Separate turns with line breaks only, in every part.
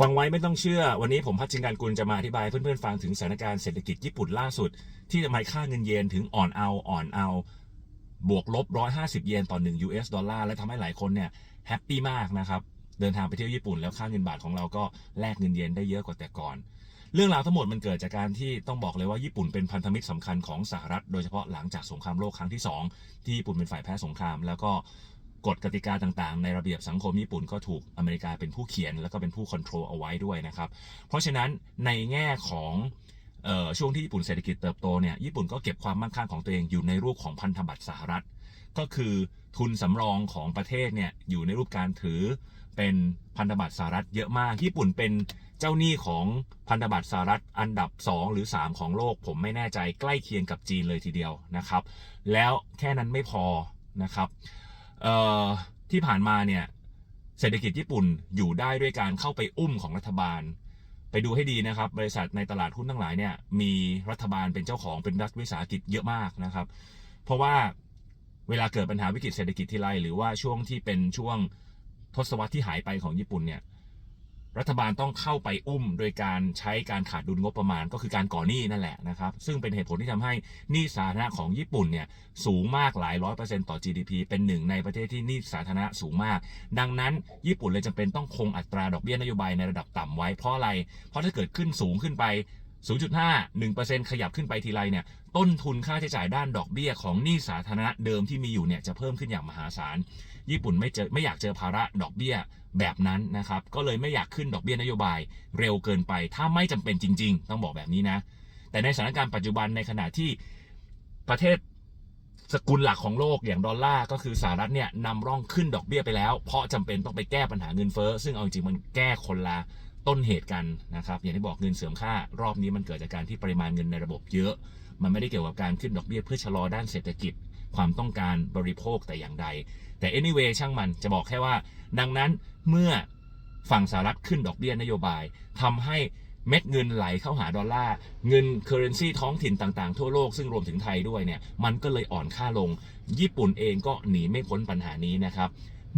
ฟังไว้ไม่ต้องเชื่อ วันนี้ผมพัชจิงการกุลจะมาอธิบายเพื่อนๆฟังถึงสถานการณ์เศรษฐกิจญี่ปุ่นล่าสุด ที่ทำไมค่าเงินเยนถึงอ่อนเอาอ่อนเอา บวกลบ 150 เยนต่อ 1 US ดอลลาร์และทำให้หลายคนเนี่ยแฮปปี้มากนะครับเดินทางไปเที่ยวญี่ปุ่นแล้วค่าเงินบาทของเราก็แลกเงินเยนได้เยอะกว่าแต่ก่อน เรื่องราวทั้งหมดมันเกิดจากการที่ต้องบอกเลยว่าญี่ปุ่นเป็นพันธมิตรสำคัญของสหรัฐ โดยเฉพาะหลังจากสงครามโลกครั้งที่ 2 ที่ญี่ปุ่นเป็นฝ่ายแพ้สงคราม แล้วก็ กฎกติกาต่างๆ ในระเบียบสังคมญี่ปุ่นก็ถูกอเมริกาเป็นผู้เขียน แล้วก็เป็นผู้คอนโทรลเอาไว้ด้วยนะครับ เพราะฉะนั้นในแง่ของออช่วงที่ญี่ปุ่นเศรษฐกิจเติบโตเนี่ยญี่ปุ่นก็เก็บความมั่งคั่งของตัวเองอยู่ในรูปของพันธบัตรสหรัฐ ก็คือทุนสำรองของประเทศเนี่ยอยู่ในรูปการถือเป็นพันธบัตรสหรัฐเยอะมาก ญี่ปุ่นเป็นเจ้าหนี้ของพันธบัตรสหรัฐอันดับ 2 หรือ 3 ของโลก ผมไม่แน่ใจใกล้เคียงกับจีนเลยทีเดียวนะครับ แล้วแค่นั้นไม่พอนะครับ ที่ผ่านมาเนี่ยเศรษฐกิจญี่ปุ่นอยู่ได้ด้วยการเข้าไปอุ้มของรัฐบาล ไปดูให้ดีนะครับ บริษัทในตลาดหุ้นทั้งหลายเนี่ยมีรัฐบาลเป็นเจ้าของเป็นรัฐวิสาหกิจเยอะมากนะครับ เพราะว่าเวลาเกิดปัญหาวิกฤตเศรษฐกิจที่ไรหรือว่าช่วงที่เป็นช่วงทศวรรษที่หายไปของญี่ปุ่นเนี่ย รัฐบาลต้องเข้าไปอุ้มโดยการใช้การขาดดุลงบประมาณก็คือการก่อหนี้นั่นแหละนะครับ ซึ่งเป็นเหตุผลที่ทำให้หนี้สาธารณะของญี่ปุ่นเนี่ยสูงมากหลายร้อยเปอร์เซ็นต์ต่อ GDP เป็นหนึ่งในประเทศที่หนี้สาธารณะสูงมาก ดังนั้นญี่ปุ่นเลยจำเป็นต้องคงอัตราดอกเบี้ยนโยบายในระดับต่ำไว้เพราะอะไร เพราะถ้าเกิดขึ้นสูงขึ้นไป 0.5 1%ขยับขึ้นไปทีไรเนี่ยต้นทุนค่าใช้จ่ายด้านดอกเบี้ยของหนี้สาธารณะเดิมที่มีอยู่เนี่ยจะเพิ่มขึ้นอย่างมหาศาล ญี่ปุ่นไม่เจอไม่อยากเจอภาระดอกเบี้ยแบบนั้นนะครับ ก็เลยไม่อยากขึ้นดอกเบี้ยนโยบายเร็วเกินไป ถ้าไม่จำเป็นจริง ๆ ต้องบอกแบบนี้นะ แต่ในสถานการณ์ปัจจุบันในขณะที่ประเทศสกุลหลักของโลกอย่างดอลลาร์ก็คือสหรัฐเนี่ยนำร่องขึ้นดอกเบี้ยไปแล้ว เพราะจำเป็นต้องไปแก้ปัญหาเงินเฟ้อซึ่งเอาจริงๆมันแก้คนละต้นเหตุกันนะครับ อย่างที่บอกเงินเสื่อมค่ารอบนี้มันเกิดจากการที่ปริมาณเงินในระบบเยอะ มันไม่ได้เกี่ยวกับการขึ้นดอกเบี้ยเพื่อชะลอด้านเศรษฐกิจ ความต้องการบริโภคแต่อย่างใด แต่ anyway ช่างมันจะบอกแค่ว่า ดังนั้นเมื่อฝั่งสหรัฐขึ้นดอกเบี้ยนโยบายทำให้เม็ดเงินไหลเข้าหาดอลลาร์ เงินเคอร์เรนซีท้องถิ่นต่างๆ ทั่วโลกซึ่งรวมถึงไทยด้วยเนี่ยมันก็เลยอ่อนค่าลง ญี่ปุ่นเองก็หนีไม่พ้นปัญหานี้นะครับ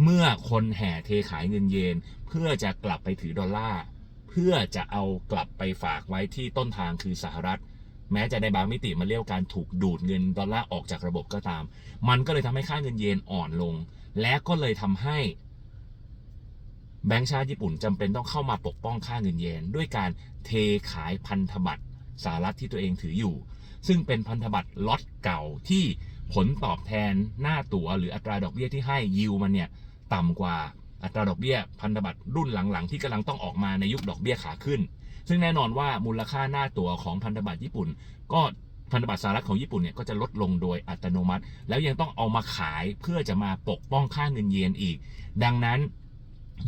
เมื่อคนแห่เทขายเงินเยน เพื่อจะกลับไปถือดอลลาร์เพื่อจะเอากลับไปฝากไว้ที่ต้นทางคือสหรัฐ แม้จะในบางมิติมันเรียกว่าการถูกดูดเงินดอลลาร์ออกจากระบบก็ตาม มันก็เลยทำให้ค่าเงินเยนอ่อนลง และก็เลยทำให้แบงก์ชาติญี่ปุ่นจำเป็นต้องเข้ามาปกป้องค่าเงินเยน ด้วยการเทขายพันธบัตรสหรัฐที่ตัวเองถืออยู่ ซึ่งเป็นพันธบัตรล็อตเก่าที่ผลตอบแทนหน้าตั๋วหรืออัตราดอกเบี้ยที่ให้ยิวมันเนี่ยต่ำกว่าอัตราดอกเบี้ยพันธบัตรรุ่นหลังๆ ที่กำลังต้องออกมาในยุคดอกเบี้ยขาขึ้น ซึ่งแน่นอนว่ามูลค่าหน้าตั๋วของพันธบัตรญี่ปุ่น ก็พันธบัตรสหรัฐของญี่ปุ่นเนี่ยก็จะลดลงโดยอัตโนมัติ แล้วยังต้องเอามาขายเพื่อจะมาปกป้องค่าเงินเยนอีก ดังนั้น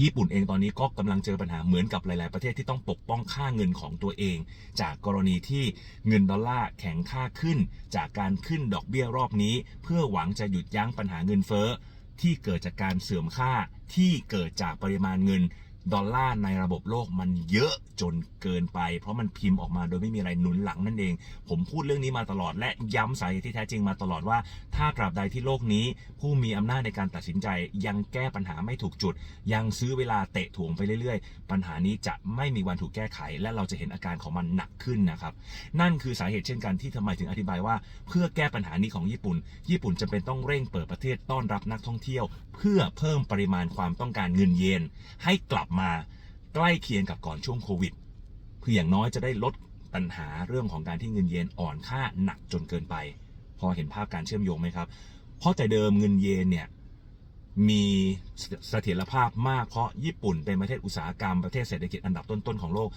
ญี่ปุ่นเองตอนนี้ก็กำลังเจอปัญหาเหมือนกับหลาย ๆ ประเทศที่ต้องปกป้องค่าเงินของตัวเอง จากกรณีที่เงินดอลลาร์แข็งค่าขึ้น จากการขึ้นดอกเบี้ยรอบนี้ เพื่อหวังจะหยุดยั้งปัญหาเงินเฟ้อที่เกิดจากการเสื่อมค่าที่เกิดจากปริมาณเงิน ดอลลาร์ในระบบโลกมันเยอะจนเกินไป เพราะมันพิมพ์ออกมาโดยไม่มีอะไรหนุนหลังนั่นเอง ผมพูดเรื่องนี้มาตลอดและย้ำสาเหตุที่แท้จริงมาตลอดว่า ถ้าตราบใดที่โลกนี้ ผู้มีอำนาจในการตัดสินใจ ยังแก้ปัญหาไม่ถูกจุด ยังซื้อเวลาเตะถ่วงไปเรื่อยๆ ปัญหานี้จะไม่มีวันถูกแก้ไข และเราจะเห็นอาการของมันหนักขึ้นนะครับนั่นคือสาเหตุเช่นกันที่ทำไมถึงอธิบายว่า เพื่อแก้ปัญหานี้ของญี่ปุ่น ญี่ปุ่นจำเป็นต้องเร่งเปิดประเทศต้อนรับนักท่องเที่ยว เพื่อเพิ่มปริมาณความต้องการเงินเยนให้กลับมาใกล้เคียงกับก่อนช่วงโควิดเพื่ออย่างน้อยจะได้ลดปัญหาเรื่องของการที่เงินเยนอ่อนค่าหนักจนเกินไป พอเห็นภาพการเชื่อมโยงไหมครับ เพราะแต่เดิมเงินเยนเนี่ยมีเสถียรภาพมากเพราะญี่ปุ่นเป็นประเทศอุตสาหกรรมประเทศเศรษฐกิจอันดับต้นๆของโลก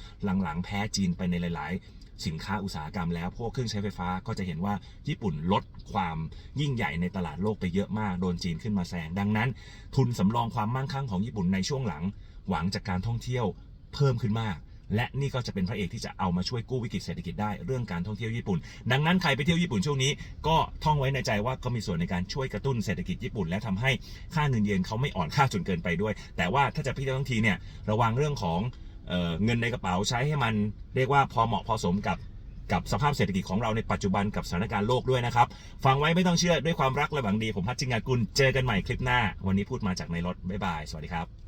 หลังๆ แพ้จีนไปในหลาย ๆ สินค้าอุตสาหกรรมแล้วพวกเครื่องใช้ไฟฟ้าก็จะเห็นว่าญี่ปุ่นลดความยิ่งใหญ่ในตลาดโลกไปเยอะมากโดนจีนขึ้นมาแซงดังนั้น ทุนสำรองความมั่งคั่งของญี่ปุ่นในช่วงหลัง หวังจากการท่องเที่ยวเพิ่มขึ้นมาก และนี่ก็จะเป็นพระเอกที่จะเอามาช่วยกู้วิกฤตเศรษฐกิจได้เรื่องการท่องเที่ยวญี่ปุ่น ดังนั้นใครไปเที่ยวญี่ปุ่นช่วงนี้ ก็ท่องไว้ในใจว่าก็มีส่วนในการช่วยกระตุ้นเศรษฐกิจญี่ปุ่น และทำให้ค่าเงินเยนเขาไม่อ่อนค่าจนเกินไปด้วย แต่ว่าถ้าจะไปเที่ยวทั้งทีเนี่ยระวังเรื่องของเออเงินในกระเป๋าใช้ให้มันเรียกว่าพอเหมาะพอสมกับกับสภาพเศรษฐกิจของเราในปัจจุบันกับสถานการณ์โลกด้วยนะครับ ฟังไว้ไม่ต้องเชื่อด้วยความรักและหวังดี ผมพัชจิงากุล เจอกันใหม่คลิปหน้า วันนี้พูดมาจากในรถ บ๊ายบาย สวัสดีครับ